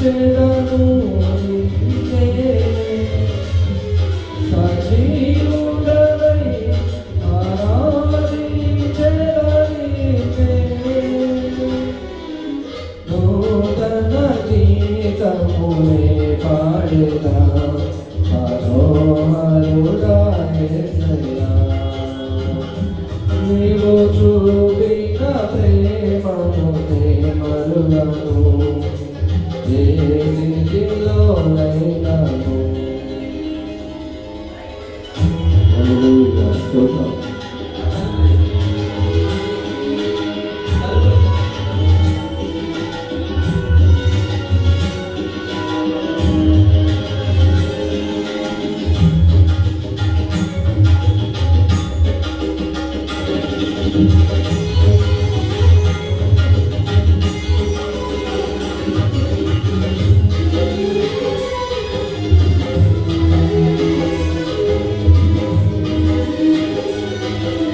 Jai Ram.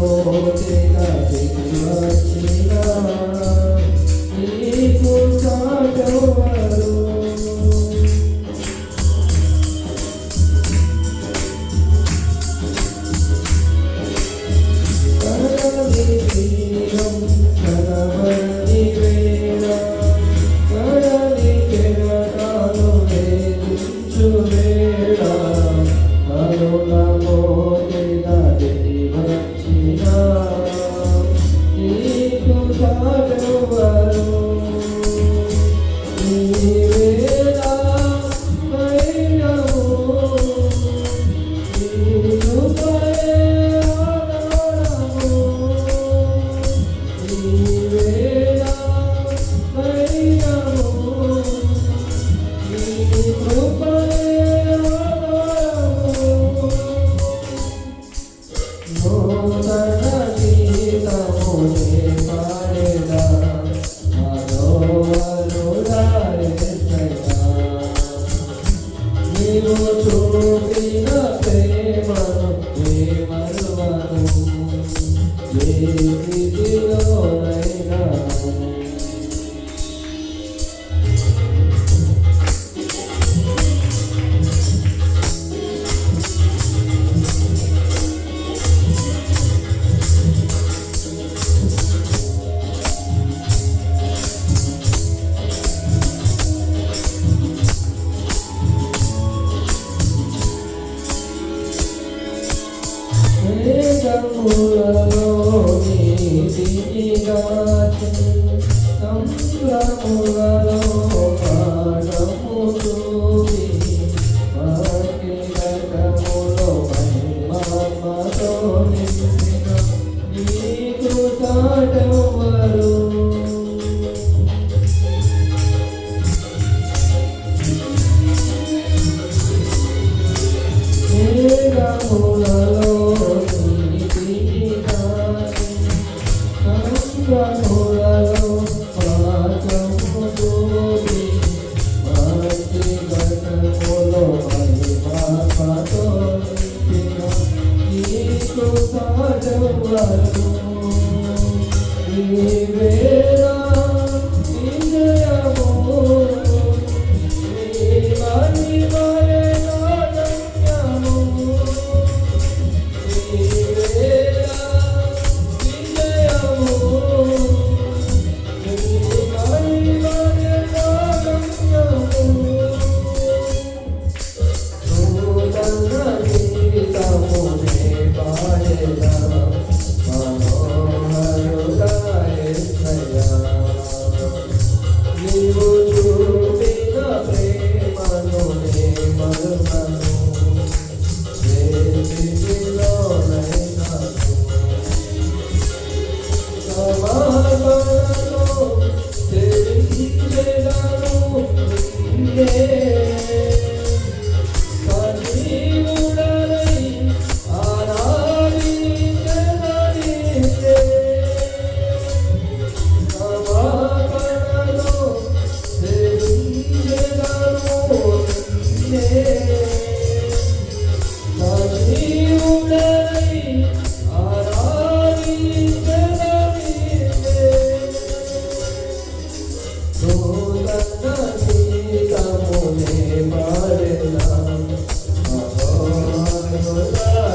Oh, take a picture of me. no, no, no. సంగులములలో నీతిగా సంగులములలో పాఠములో మహిమ మతో నిందిగా Baby.